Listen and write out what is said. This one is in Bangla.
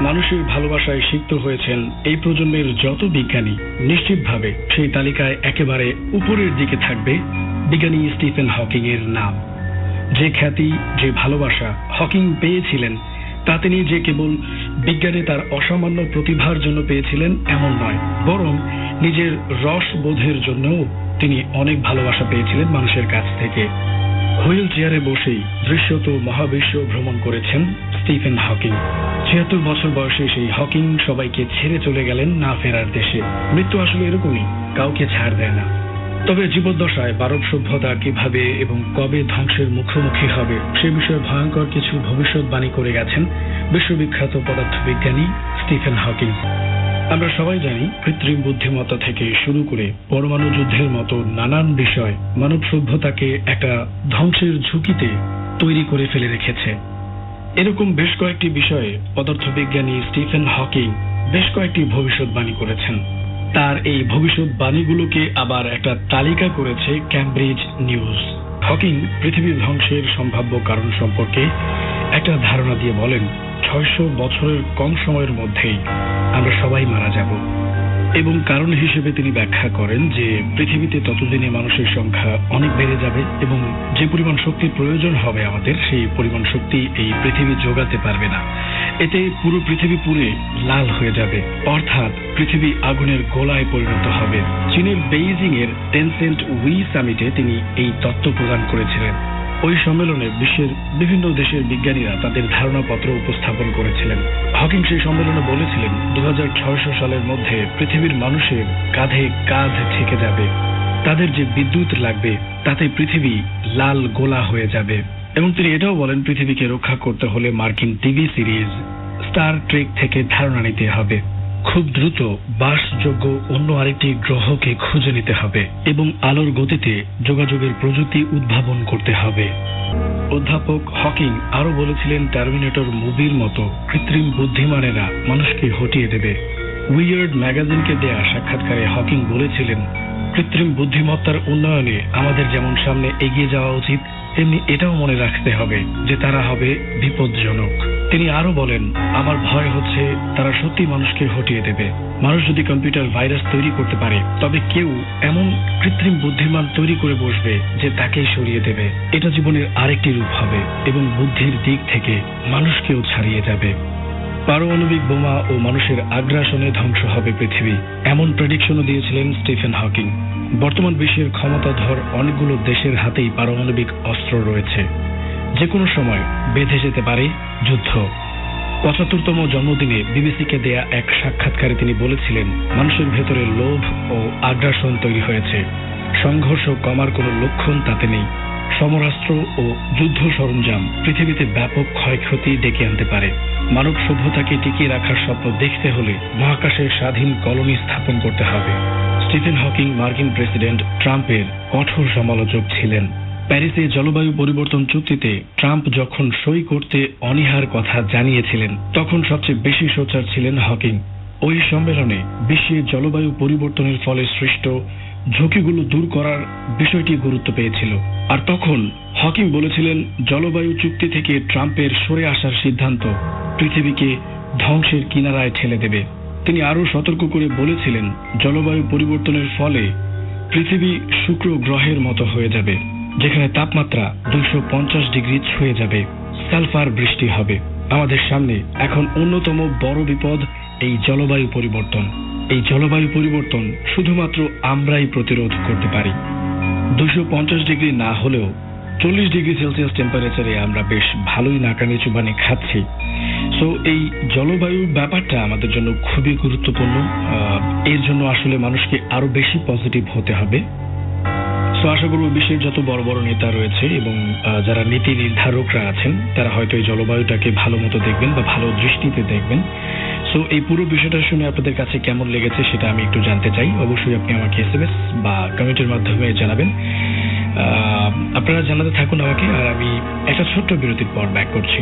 মানুষের ভালোবাসায় সিক্ত হয়েছেন এই প্রজন্মের যত বিজ্ঞানী, নিশ্চিতভাবে সেই তালিকায় একেবারে উপরের দিকে থাকবে বিজ্ঞানী স্টিফেন হকিং এর নাম। যে খ্যাতি, যে ভালোবাসা হকিং পেয়েছিলেন, তা তিনি যে কেবল বিজ্ঞানে তার অসামান্য প্রতিভার জন্য পেয়েছিলেন এমন নয়, বরং নিজের রস বোধের জন্যও তিনি অনেক ভালোবাসা পেয়েছিলেন মানুষের কাছ থেকে। হুইল চেয়ারে বসেই দৃশ্যত মহাবিশ্ব ভ্রমণ করেছেন স্টিফেন হকিং। ছিয়াত্তর বছর বয়সে সেই হকিং সবাইকে ছেড়ে চলে গেলেন না ফেরার দেশে। মৃত্যু আসলে এরকমই, কাউকে ছাড় দেয় না। তবে জীবদ্দশায় মানব সভ্যতা কীভাবে এবং কবে ধ্বংসের মুখোমুখি হবে, সে বিষয়ে ভয়ঙ্কর কিছু ভবিষ্যৎবাণী করে গেছেন বিশ্ববিখ্যাত পদার্থবিজ্ঞানী স্টিফেন হকিং। আমরা সবাই জানি কৃত্রিম বুদ্ধিমত্তা থেকে শুরু করে পরমাণু যুদ্ধের মতো নানান বিষয় মানব সভ্যতাকে একটা ধ্বংসের ঝুঁকিতে তৈরি করে ফেলে রেখেছে। এরকম বেশ কয়েকটি বিষয়ে পদার্থবিজ্ঞানী স্টিফেন হকিং বেশ কয়েকটি ভবিষ্যৎবাণী করেছেন। তার এই ভবিষ্যৎবাণীগুলোকে আবার একটা তালিকা করেছে ক্যামব্রিজ নিউজ হকিং পৃথিবীর ধ্বংসের সম্ভাব্য কারণ সম্পর্কে একটা ধারণা দিয়ে বলেন ছয়শো বছরের কম সময়ের মধ্যেই আমরা সবাই মারা যাব। এবং কারণ হিসেবে তিনি ব্যাখ্যা করেন যে পৃথিবীতে ততদিনে মানুষের সংখ্যা অনেক বেড়ে যাবে এবং যে পরিমাণ শক্তির প্রয়োজন হবে আমাদের, সেই পরিমাণ শক্তি এই পৃথিবী যোগাতে পারবে না। এতে পুরো পৃথিবী পুরে লাল হয়ে যাবে। অর্থাৎ পৃথিবী আগুনের গোলায় পরিণত হবে। চীনের বেইজিং এর টেনসেন্ট উই সামিটে তিনি এই তত্ত্ব প্রদান করেছিলেন। ওই সম্মেলনে বিশ্বের বিভিন্ন দেশের বিজ্ঞানীরা তাদের ধারণাপত্র উপস্থাপন করেছিলেন। হকিং সেই সম্মেলনে বলেছিলেন দু হাজার ছয়শো সালের মধ্যে পৃথিবীর মানুষের কাঁধে কাঁধ থেকে যাবে। তাদের যে বিদ্যুৎ লাগবে, তাতে পৃথিবী লাল গোলা হয়ে যাবে। এবং তিনি এটাও বলেন, পৃথিবীকে রক্ষা করতে হলে মার্কিন টিভি সিরিজ স্টার ট্রেক থেকে ধারণা নিতে হবে। খুব দ্রুত বাসযোগ্য অন্য আরেকটি গ্রহকে খুঁজে নিতে হবে এবং আলোর গতিতে যোগাযোগের প্রযুক্তি উদ্ভাবন করতে হবে। অধ্যাপক হকিং আরও বলেছিলেন, টার্মিনেটর মুভির মতো কৃত্রিম বুদ্ধিমানেরা মানুষকে হটিয়ে দেবে। উইয়ার্ড ম্যাগাজিনকে দেয়া সাক্ষাৎকারে হকিং বলেছিলেন, কৃত্রিম বুদ্ধিমত্তার উন্নয়নে আমাদের যেমন সামনে এগিয়ে যাওয়া উচিত, তেমনি এটাও মনে রাখতে হবে যে তারা হবে বিপজ্জনক। তিনি আরও বলেন, আমার ভয় হচ্ছে তারা সত্যি মানুষকে হটিয়ে দেবে। মানুষ যদি কম্পিউটার ভাইরাস তৈরি করতে পারে, তবে কেউ এমন কৃত্রিম বুদ্ধিমান তৈরি করে বসবে যে তাকেই সরিয়ে দেবে। এটা জীবনের আরেকটি রূপ হবে এবং বুদ্ধির দিক থেকে মানুষকেও ছাড়িয়ে যাবে। পারমাণবিক বোমা ও মানুষের আগ্রাসনে ধ্বংস হবে পৃথিবী। এমন প্রেডিকশনও দিয়েছিলেন স্টিফেন হকিং। বর্তমান বিশ্বের ক্ষমতাধর অনেকগুলো দেশের হাতেই পারমাণবিক অস্ত্র রয়েছে। যে কোনো সময় বেঁধে যেতে পারে যুদ্ধ। পঁচাত্তরতম জন্মদিনে বিবিসিকে দেয়া এক সাক্ষাৎকারে তিনি বলেছিলেন, মানুষের ভেতরে লোভ ও আগ্রাসন তৈরি হয়েছে। সংঘর্ষ কমার কোনো লক্ষণ তাতে নেই। সমরাস্ত্র ও যুদ্ধ সরঞ্জাম পৃথিবীতে ব্যাপক ক্ষয়ক্ষতি ডেকে আনতে পারে। মানব সভ্যতাকে টিকিয়ে রাখার স্বপ্ন দেখতে হলে মহাকাশে স্বাধীন কলোনি স্থাপন করতে হবে। স্টিফেন হকিং মার্কিন প্রেসিডেন্ট ট্রাম্পের কঠোর সমালোচক ছিলেন। প্যারিসে জলবায়ু পরিবর্তন চুক্তিতে ট্রাম্প যখন সই করতে অনীহার কথা জানিয়েছিলেন, তখন সবচেয়ে বেশি সোচ্চার ছিলেন হকিং। ওই সম্মেলনে বিশ্বে জলবায়ু পরিবর্তনের ফলে সৃষ্ট ঝুঁকিগুলো দূর করার বিষয়টি গুরুত্ব পেয়েছিল। আর তখন হকিং বলেছিলেন, জলবায়ু চুক্তি থেকে ট্রাম্পের সরে আসার সিদ্ধান্ত পৃথিবীকে ধ্বংসের কিনারায় ঠেলে দেবে। তিনি আরও সতর্ক করে বলেছিলেন, জলবায়ু পরিবর্তনের ফলে পৃথিবী শুক্র গ্রহের মতো হয়ে যাবে। যেখানে তাপমাত্রা দুশো ডিগ্রি ছুঁয়ে যাবে। সালফার বৃষ্টি হবে। আমাদের সামনে এখন অন্যতম বড় বিপদ এই জলবায়ু পরিবর্তন। এই জলবায়ু পরিবর্তন শুধুমাত্র আমরাই প্রতিরোধ করতে পারি। দুশো ডিগ্রি না হলেও চল্লিশ ডিগ্রি সেলসিয়াস টেম্পারেচারে আমরা বেশ ভালোই নাকানি চুবানি খাচ্ছি। সো এই জলবায়ু ব্যাপারটা আমাদের জন্য খুবই গুরুত্বপূর্ণ। এর জন্য আসলে মানুষকে আরও বেশি পজিটিভ হতে হবে। সো আশা করব বিশ্বের যত বড় বড় নেতা রয়েছে এবং যারা নীতি নির্ধারকরা আছেন, তারা হয়তো এই জলবায়ুটাকে ভালো মতো দেখবেন বা ভালো দৃষ্টিতে দেখবেন। সো এই পুরো বিষয়টা শুনে আপনাদের কাছে কেমন লেগেছে সেটা আমি একটু জানতে চাই। অবশ্যই আপনি আমাকে এস এস বা কমেন্টের মাধ্যমে জানাবেন। আপনারা জানাতে থাকুন আমাকে, আর আমি একটা ছোট্ট বিরতির পর ব্যাক করছি।